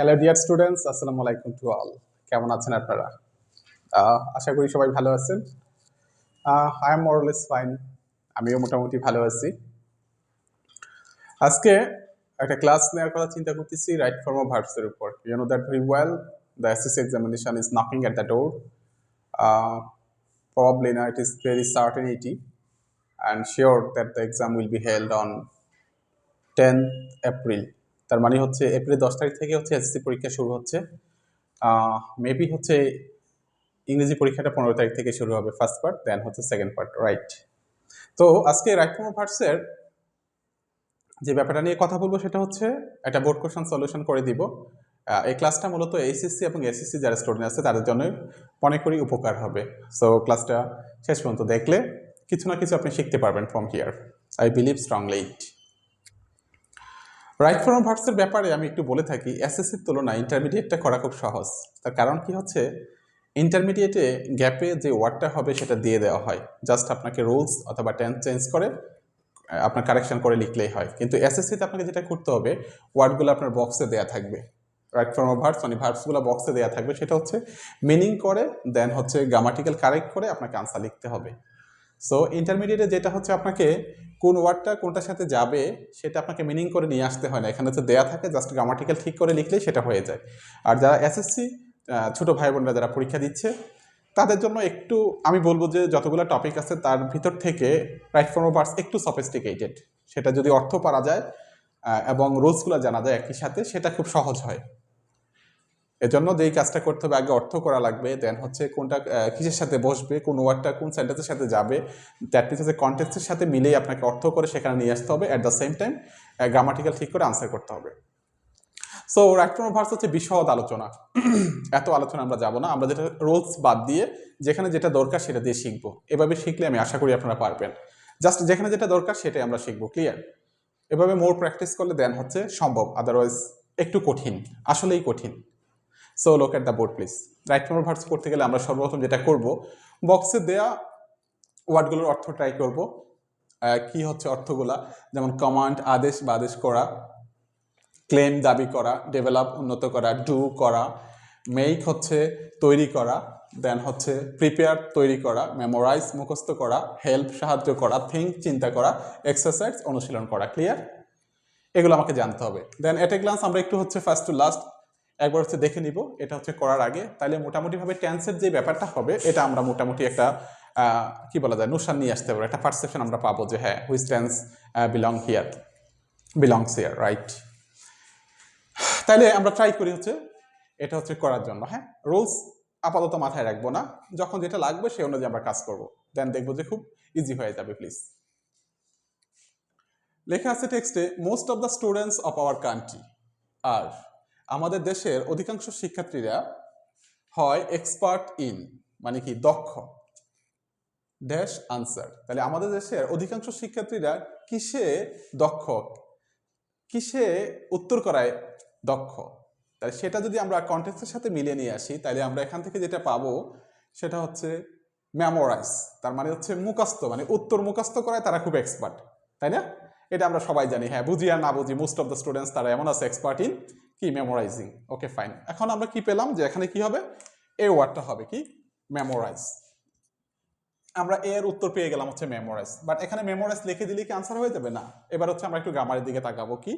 Hello dear students আসসালামু আলাইকুম to all কেমন আছেন আপনারা আহ, আশা করি সবাই ভালো আছেন আই এম মোরলেস ফাইন আমিও মোটামুটি ভালো আছি আজকে একটা ক্লাস নেওয়ার কথা চিন্তা করতেছি রাইট ফর্ম অফ ভার্বসের উপর you know that very well the SSC examination is knocking at the door probably now it is very certainty and sure that the exam will be held on 10th April তার মানে হচ্ছে April দশ তারিখ থেকে হচ্ছে SSC পরীক্ষা শুরু হচ্ছে। মেবি হচ্ছে ইংরেজি পরীক্ষাটা পনেরো তারিখ থেকে শুরু হবে ফার্স্ট পার্ট দেন হচ্ছে সেকেন্ড পার্ট রাইট তো আজকে রাইট ভার্সের যে ব্যাপারটা নিয়ে কথা বলব সেটা হচ্ছে একটা বোর্ড কোশ্চেন সলিউশন করে দিব। এই ক্লাসটা মূলত এইচএসসি এবং এসএসসি যারা স্টুডেন্ট আছে তাদের জন্য মনে করি উপকার হবে। সো ক্লাসটা শেষ পর্যন্ত দেখলে কিছু না কিছু আপনি শিখতে পারবেন from here I believe strongly it right form ভার্সের ব্যাপারে আমি একটু বলে থাকি এসএসসির তুলনায় ইন্টারমিডিয়েটটা করা খুব সহজ। তার কারণ কি হচ্ছে? ইন্টারমিডিয়েটে গ্যাপে যে ওয়ার্ডটা হবে সেটা দিয়ে দেওয়া হয়। জাস্ট আপনাকে রুলস অথবা টেন্স চেঞ্জ করে আপনার কারেকশন করে লিখলেই হয়। কিন্তু এসএসসিতে আপনাকে যেটা করতে হবে ওয়ার্ডগুলো আপনার বক্সে দেওয়া থাকবে। রাইট ফর্ম ভার্স মানে ভার্সগুলো বক্সে দেওয়া থাকবে, সেটা হচ্ছে মিনিং করে দেন হচ্ছে গ্রামাটিক্যাল কারেক্ট করে আপনাকে আনসার লিখতে হবে। সো ইন্টারমিডিয়েটে যেটা হচ্ছে আপনাকে কোন ওয়ার্ডটা কোনটার সাথে যাবে সেটা আপনাকে মিনিং করে নিয়ে আসতে হয় না। এখানে তো দেয়া থাকে জাস্ট গ্রামাটিক্যাল ঠিক করে লিখলেই সেটা হয়ে যায়। আর যারা এসএসসি ছোটো ভাই বোনরা যারা পরীক্ষা দিচ্ছে, তাদের জন্য একটু, আমি বলব যে যতগুলো টপিক আছে তার ভিতর থেকে রাইট ফর্ম ভার্স একটু সফিস্টিকেটেড সেটা যদি অর্থ পারা যায় এবং রুলসগুলো জানা যায় একই সাথে, সেটা খুব সহজ হয়। এজন্য যে এই কাজটা করতে হবে, আগে অর্থ করা লাগবে দেন হচ্ছে কোনটা কিসের সাথে বসবে, কোন ওয়ার্ডটা কোন সেন্টেন্সের সাথে যাবে। দ্যাট মিনস হচ্ছে কন্টেক্সের সাথে মিলেই আপনাকে অর্থ করে সেখানে নিয়ে আসতে হবে। At the same time grammatical ঠিক করে আনসার করতে হবে। সো রাইট ফ্রম ভার্স হচ্ছে বিশদ আলোচনা। এত আলোচনা আমরা যাব না। আমরা যেটা রোলস বাদ দিয়ে যেখানে যেটা দরকার সেটা দিয়ে শিখব। এভাবে শিখলে আমি আশা করি আপনারা পারবেন। জাস্ট যেখানে যেটা দরকার সেটাই আমরা শিখব ক্লিয়ার এভাবে মোর প্র্যাকটিস করলে দেন হচ্ছে সম্ভব। আদারওয়াইজ একটু কঠিন। আসলেই কঠিন। So look at the board please right number verbs করতে গেলে আমরা সর্বপ্রথম যেটা করব বক্সে দেয়া ওয়ার্ডগুলোর অর্থ ট্রাই করব। কি হচ্ছে অর্থগুলা? যেমন কমান্ড আদেশ বা আদেশ করা ক্লেম দাবি করা ডেভেলপ উন্নত করা ডু করা মেক হচ্ছে তৈরি করা দেন হচ্ছে প্রিপেয়ার তৈরি করা মেমোরাইজ মুখস্থ করা হেল্প সাহায্য করা থিঙ্ক চিন্তা করা এক্সারসাইজ অনুশীলন করা ক্লিয়ার এগুলো আমাকে জানতে হবে। দেন এট এ গ্লান্স আমরা একটু হচ্ছে ফার্স্ট টু লাস্ট একবার হচ্ছে দেখে নিব, এটা হচ্ছে করার আগে। তাহলে মোটামুটিভাবে ট্যান্সের যে ব্যাপারটা হবে, এটা আমরা মোটামুটি একটা কি বলা যায় নুসান নিয়ে আসতে পারব। একটা পারসেপশন আমরা পাবো যে হ্যাঁ which tense belong here belongs here right তাহলে আমরা ট্রাই করি হচ্ছে, এটা হচ্ছে করার জন্য হ্যাঁ? রুলস আপাতত মাথায় রাখব না। যখন যেটা লাগবে, সেই অনুযায়ী আমরা কাজ করব। দেন দেখব যে, খুব ইজি হয়ে যাবে প্লিজ লেখা আছে টেক্সটে most of the students of our country আর আমাদের দেশের অধিকাংশ শিক্ষার্থীরা হয় এক্সপার্ট ইন মানে কি দক্ষ। ড্যাশ আনসার তাহলে আমাদের দেশের অধিকাংশ শিক্ষার্থীরা কিসে দক্ষ? কিসে উত্তর করায় দক্ষ? তাহলে সেটা যদি আমরা কন্টেক্সের সাথে মিলিয়ে নিয়ে আসি, তাহলে আমরা এখান থেকে যেটা পাবো, সেটা হচ্ছে মেমোরাইজ তার মানে হচ্ছে মুখস্থ মানে উত্তর মুখস্থ করায় তারা খুব এক্সপার্ট তাই না? এটা আমরা সবাই জানি হ্যাঁ বুঝি আর না বুঝি মোস্ট অফ দ্য স্টুডেন্টস তারা এমন আছে এক্সপার্ট ইন কি মেমোরাইজিং ওকে ফাইন এখন আমরা কি পেলাম যে এখানে কি হবে? এ ওয়ার্ডটা হবে কি? মেমোরাইজ আমরা এর উত্তর পেয়ে গেলাম হচ্ছে মেমোরাইজ বাট এখানে মেমোরাইজ লিখে দিলে কি আনসার হয়ে যাবে? না। এবার হচ্ছে আমরা একটু গ্রামারের দিকে তাকাবো কি?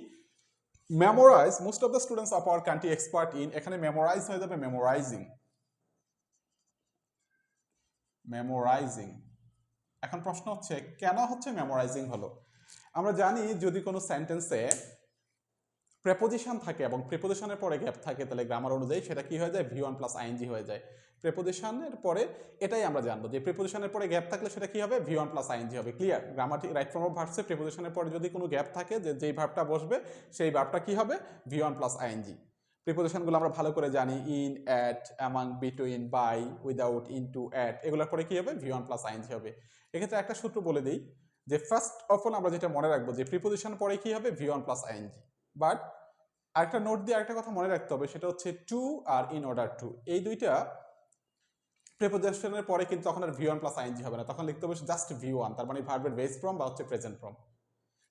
Memorise most of the students of our country expert in এখানে মেমোরাইজ হয়ে যাবে মেমোরাইজিং মেমোরাইজিং এখন প্রশ্ন হচ্ছে, কেন হচ্ছে মেমোরাইজিং হলো? আমরা জানি যদি কোনো সেন্টেন্সে প্রেপোজিশন থাকে এবং প্রেপোজিশনের পরে গ্যাপ থাকে, তাহলে গ্রামার অনুযায়ী সেটা কি হয়ে যায়? ভি ওয়ান প্লাস আইএনজি হয়ে যায়। প্রেপোজিশনের পরে এটাই আমরা জানব যে প্রেপোজিশনের পরে গ্যাপ থাকলে সেটা কি হবে? ভি ওয়ান প্লাস আইএনজি হবে। Clear grammatic right form of ভার্সে প্রেপোজিশনের পরে যদি কোনো গ্যাপ থাকে, যে, যেই ভার্বটা বসবে, সেই ভার্বটা কি হবে? ভি ওয়ান প্লাস আইএনজি প্রিপোজিশনগুলো আমরা ভালো করে জানি। In at among between by without in to at এগুলোর পরে কি হবে? ভি ওয়ান প্লাস আইএনজি হবে। এক্ষেত্রে একটা সূত্র বলে দিই যে ফার্স্ট অফ অল আমরা যেটা মনে রাখব যে প্রিপোজিশন পরে কি হবে? V one plus ING but আরেকটা নোট দিয়ে আরেকটা কথা মনে রাখতে হবে, সেটা হচ্ছে টু আর ইন অর্ডার টু এই দুইটা প্রেপোজিশনের পরে কিন্তু তখন আর ভি ওয়ান প্লাস আইএনজি হবে না। তখন লিখতে হবে জাস্ট ভি ওয়ান তার মানে ভার্বের বেস ফ্রম বা হচ্ছে প্রেজেন্ট ফ্রম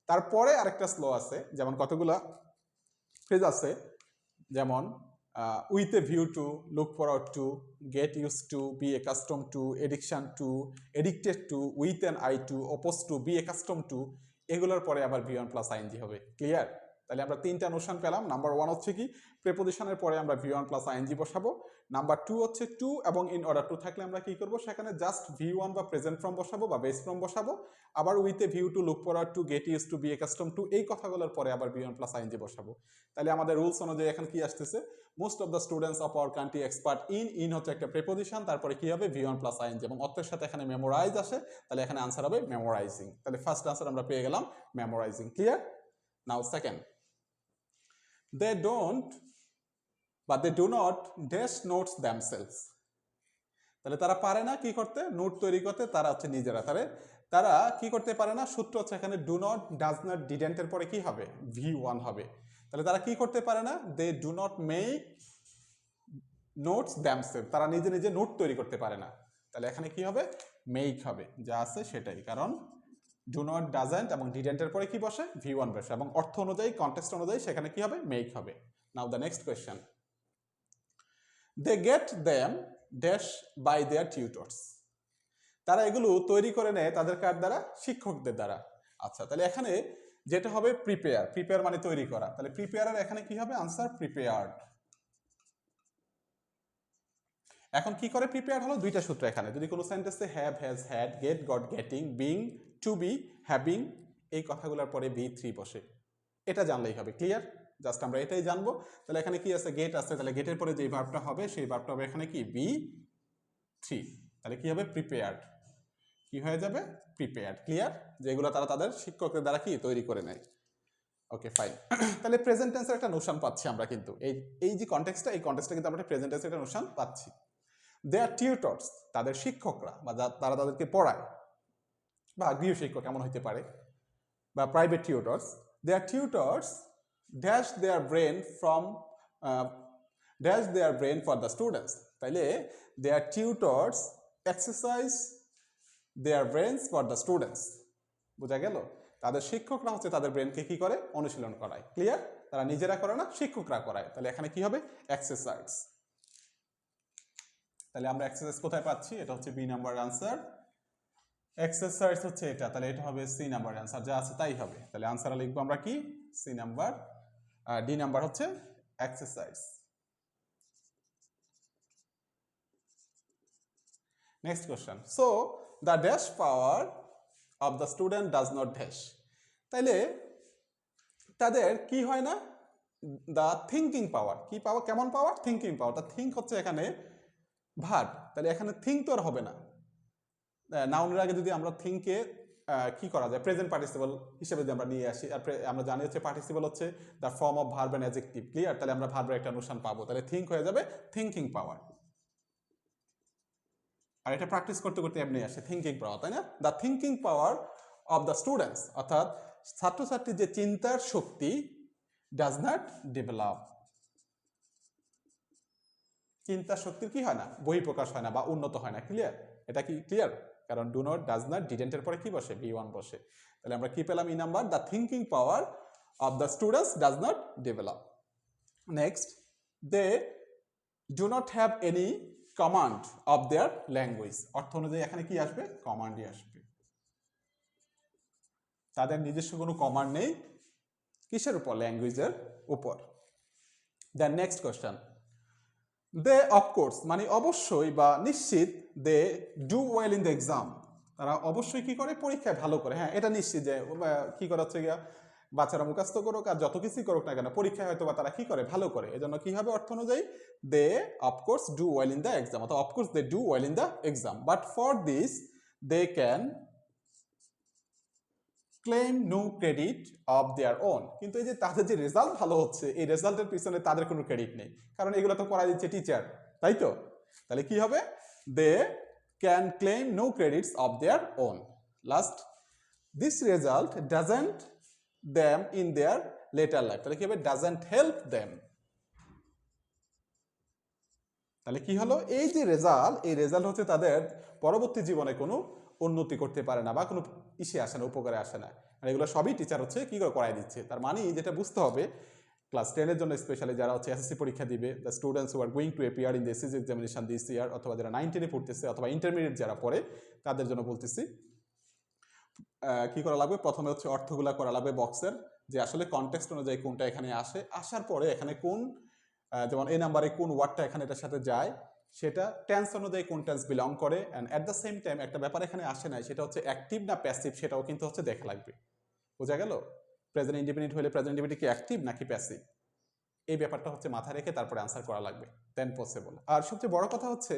তারপরে আরেকটা স্লো আছে, যেমন কতগুলা ফ্রেজ আছে, যেমন with a view to look forward to get use to be accustom to addiction to addicted to with an eye to oppose to be accustom to এগুলোর পরে আবার V one plus I N G হবে। Clear তাহলে আমরা তিনটা Notion পেলাম। Number one হচ্ছে কি? প্রেপোজিশনের পরে আমরা V one plus I N G বসাবো। নাম্বার টু হচ্ছে টু এবং ইন অর্ডার টু থাকলে আমরা কি করব? সেখানে জাস্ট ভি ওয়ান বা প্রেজেন্ট ফর্ম বসাবো বা বেস ফর্ম বসাবো। আবার with view to look forward to get use to be accustom to এই কথাগুলোর পরে আবার ভি ওয়ান প্লাস আইনজি বসাবো। তাহলে আমাদের রুলস অনুযায়ী এখন কি আসতেছে? Most of the students of our country expert in in হচ্ছে একটা প্রেপোজিশন তারপরে কি হবে? ভি ওয়ান প্লাস আইনজি এবং অর্থের সাথে এখানে মেমোরাইজ আসে। তাহলে এখানে আনসার হবে মেমোরাইজিং তাহলে ফার্স্ট আনসার আমরা পেয়ে গেলাম memorizing clear now second they don't বা they do not dash notes themselves তাহলে তারা পারে না কি করতে? নোট তৈরি করতে, তারা হচ্ছে নিজেরা। তাহলে তারা কি করতে পারে না? সূত্র হচ্ছে এখানে ডু নট ডাজ নট ডিডেন্টের পরে কি হবে? ভি ওয়ান হবে। তাহলে তারা কি করতে পারে না? They do not make notes themselves তারা নিজে নিজে নোট তৈরি করতে পারে না। তাহলে এখানে কি হবে? মেক হবে। যা আছে সেটাই। কারণ ডু নট ডাজেন্ট এবং ডিডেন্টের পরে কি বসে? ভি ওয়ান বসে। এবং অর্থ অনুযায়ী কন্টেক্সট অনুযায়ী সেখানে কি হবে? মেক হবে। Now the next question they get them dash by their tutors তারা এগুলো তৈরি করে নেয় তাদের কার দ্বারা? শিক্ষকদের দ্বারা। আচ্ছা তাহলে এখানে যেটা হবে প্রিপেয়ার প্রিপেয়ার মানে তৈরি করা। তাহলে প্রিপেয়ারের এখানে কি হবে? আনসার প্রিপেয়ার্ড এখন কি করে? প্রিপেয়ার হলো দুইটা সূত্র এখানে। যদি কোনো সেন্টেন্সে have has had get got getting being to be having এই কথাগুলোর পরে বি থ্রি বসে। এটা জানলেই হবে ক্লিয়ার জাস্ট আমরা এটাই জানব। তাহলে এখানে কি আছে? গেট আছে। তাহলে গেটের পরে যে ভার্বটা হবে, সেই ভার্বটা হবে এখানে কি? বি থ্রি তাহলে কি হবে? প্রিপেয়ার্ড কি হয়ে যাবে? প্রিপেয়ার্ড ক্লিয়ার যেগুলো তারা তাদের শিক্ষকদের দ্বারা কি? তৈরি করে নেয়। ওকে ফাইন তাহলে প্রেজেন্ট টেন্সের একটা নোশন পাচ্ছি আমরা কিন্তু। এই এই যে কন্টেক্সটা এই কন্টেক্সটা কিন্তু আমরা প্রেজেন্ট টেন্সের একটা নোশন পাচ্ছি। দে আর টিউটর্স তাদের শিক্ষকরা বা তারা তাদেরকে পড়ায়। বা গৃহ শিক্ষক এমন হইতে পারে? বা private tutors they are tutors dash their brain from dash their brain for the students তাইলে they are tutors exercise their brains for the students বোঝা গেল? তাদের শিক্ষকরা হচ্ছে তাদের ব্রেনকে কি করে? অনুশীলন করায়। ক্লিয়ার তারা নিজেরা করে না, শিক্ষকরা করায়। তাহলে এখানে কি হবে? এক্সারসাইজ তাহলে আমরা এক্সারসাইজ কোথায় পাচ্ছি? এটা হচ্ছে বি নাম্বার আনসার এক্সারসাইজ হচ্ছে এটা, তাহলে এটা হবে সি নাম্বার অ্যান্সার যা আছে তাই হবে। তাহলে আনসার লিখব আমরা কি? সি নাম্বার ডি নাম্বার হচ্ছে exercise next question so the dash power of the student does not dash তাইলে, তাদের কি হয় না? দ্য থিঙ্কিং পাওয়ার কি পাওয়ার কেমন পাওয়ার থিঙ্কিং পাওয়ার তা থিঙ্ক হচ্ছে এখানে ভাট তাহলে এখানে থিঙ্ক তো আর হবে না। নাউনের আগে যদি আমরা থিঙ্কে কি করা যায়? প্রেজেন্ট পার্টিসিপল হিসেবে যদি আমরা নিয়ে আসি আমরা জানি হচ্ছে পার্টিসিপল হচ্ছে the form of verb and adjective clear তাহলে আমরা ভার্বের একটা অনুষ্ঠান পাবো। তাহলে থিঙ্ক হয়ে যাবে থিঙ্কিং পাওয়ার আর এটা প্র্যাকটিস করতে করতে এমনি আসে থিঙ্কিং পাওয়ার তাই না? The thinking power of the students অর্থাৎ ছাত্রছাত্রীর যে চিন্তার শক্তি ডাজ নট ডেভেলপ চিন্তা শক্তির কি হয় না? বহিঃপ্রকাশ হয় না বা উন্নত হয় না ক্লিয়ার এটা কি ক্লিয়ার কারণ ডু নট ডাজ নট ডিডেন্টের পরে কি বসে? বি ওয়ান বসে। তাহলে আমরা কি পেলাম? E number the thinking power of the students does not develop next they do not have any command of their language অর্থ অনুযায়ী এখানে কি আসবে? কমান্ডই আসবে। তাদের নিজস্ব কোনো কমান্ড নেই কিসের উপর? ল্যাঙ্গুয়েজের উপর। Then next question they of course মানে অবশ্যই বা নিশ্চিত they do well in the exam তারা অবশ্যই কি করে? পরীক্ষায় ভালো করে। হ্যাঁ এটা নিশ্চিত যে কি করা হচ্ছে গিয়া? বাচ্চারা মুখস্থ করুক আর যত কিছুই করুক না কেন, পরীক্ষায় হয়তো বা তারা কি করে? ভালো করে। এজন্য কি হবে অর্থ অনুযায়ী? They of course do well in the exam অর্থাৎ of course they do well in the exam but for this they can claim no credit of their own কিন্তু এই যে তাদের যে রেজাল্ট ভালো হচ্ছে, এই রেজাল্টের পিছনে তাদের কোনো ক্রেডিট নেই। কারণ এগুলো তো করা দিচ্ছে টিচার তাই তো? তাহলে কি হবে? They can claim no credits of their own last this result doesn't them in their later life তাহলে কি হবে? ডাজেন্ট হেল্প দ্যাম তাহলে কি হলো? এই যে রেজাল্ট এই রেজাল্ট হচ্ছে তাদের পরবর্তী জীবনে কোনো উন্নতি করতে পারে না বা কোনো ইসে আসে না, উপকারে আসে না। আর এগুলো সবই টিচার হচ্ছে কী করে করাই দিচ্ছে? তার মানে যেটা বুঝতে হবে ক্লাস টেনের জন্য স্পেশালি যারা হচ্ছে এসএসসি পরীক্ষা দিবে the students are going to appear in is examination this year অথবা যারা নাইন টেনে পড়তেছে অথবা ইন্টারমিডিয়েট যারা পড়ে, তাদের জন্য বলতেছি কি করা লাগবে? প্রথমে হচ্ছে অর্থগুলা করা লাগবে বক্সের যে আসলে কনটেক্সট অনুযায়ী কোনটা এখানে আসে। আসার পরে এখানে কোন যেমন এই নাম্বারে কোন ওয়ার্ডটা এখানে এটার সাথে যায় সেটা টেন্স অনুযায়ী কোন টেন্স বিলং করে and at the same time একটা ব্যাপার এখানে আসে নাই, সেটা হচ্ছে অ্যাক্টিভ না প্যাসিভ সেটাও কিন্তু হচ্ছে দেখা লাগবে। বোঝা গেল? প্রেজেন্ট ইন্ডিপেন্ডেন্ট হলে প্রেজেন্ট ইন্ডিপেন্ডেন্ট কি অ্যাক্টিভ নাকি প্যাসিভ এই ব্যাপারটা হচ্ছে মাথায় রেখে তারপরে আনসার করা লাগবে দেন পসিবল আর সবচেয়ে বড় কথা হচ্ছে,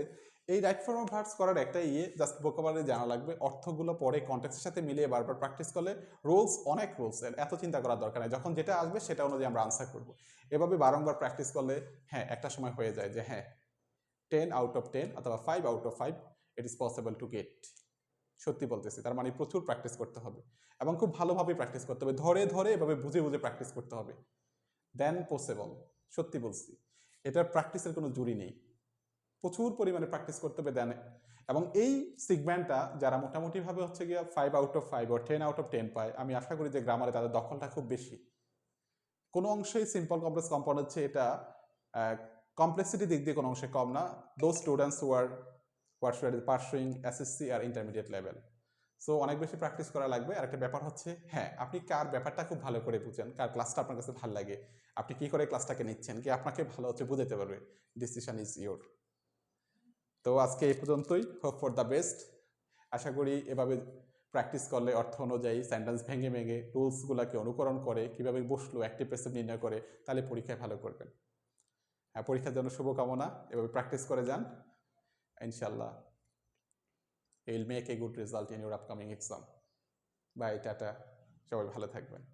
এই রাইট ফর্ম অফ ভার্বস করার একটা ইয়ে জাস্ট ভোকাবুলারি জানা লাগবে, অর্থগুলো পরে কন্টেক্সের সাথে মিলিয়ে বারবার প্র্যাকটিস করলে রুলস অনেক রুলস এত চিন্তা করার দরকার নেই। যখন যেটা আসবে সেটা অনুযায়ী আমরা আনসার করব। এভাবে বারংবার প্র্যাকটিস করলে হ্যাঁ একটা সময় হয়ে যায় যে হ্যাঁ টেন আউট অফ টেন অথবা five out of five it is possible to get সত্যি বলতেছি, তার মানে প্রচুর প্র্যাকটিস করতে হবে এবং খুব ভালোভাবে প্র্যাকটিস করতে হবে। ধরে ধরে এভাবে বুঝে বুঝে প্র্যাকটিস করতে হবে। দেন পসিবল সত্যি বলছি, এটার প্র্যাকটিসের কোনো জুড়ি নেই। প্রচুর পরিমাণে প্র্যাকটিস করতে হবে দেন এবং এই সিগমেন্টটা যারা মোটামুটিভাবে হচ্ছে গিয়ে ফাইভ আউট অফ ফাইভ ও টেন আউট অফ টেন পায়, আমি আশা করি যে গ্রামারে তাদের দখলটা খুব বেশি। কোনো অংশেই সিম্পল কমপ্লেক্স কম্পাউন্ড হচ্ছে এটা কমপ্লেক্সিটি দিক দিয়ে কোনো অংশে কম না। Though students what should pursuing SSC R intermediate level so অনেক বেশি প্র্যাকটিস করা লাগবে। আর একটা ব্যাপার হচ্ছে হ্যাঁ আপনি কার ব্যাপারটা খুব ভালো করে বুঝেন, কার ক্লাসটা আপনার কাছে ভালো লাগে, আপনি কি করে ক্লাসটাকে নিচ্ছেন, কি আপনাকে ভালো হচ্ছে বুঝাতে পারবে। ডিসিশন ইজ ইয়োর তো আজকে এই পর্যন্তই। হোপ ফর দ্য বেস্ট আশা করি এভাবে প্র্যাকটিস করলে অর্থ অনুযায়ী সেন্টেন্স ভেঙে ভেঙে রুলসগুলোকে অনুকরণ করে, কীভাবে বসল অ্যাক্টিভ প্যাসিভ নির্ণয় করে, তাহলে পরীক্ষায় ভালো করবেন। পরীক্ষার জন্য শুভকামনা এভাবে প্র্যাকটিস করে যান। ইনশাল্লাহ will make a good result in your upcoming exam bye tata. সবাই ভালো থাকবেন।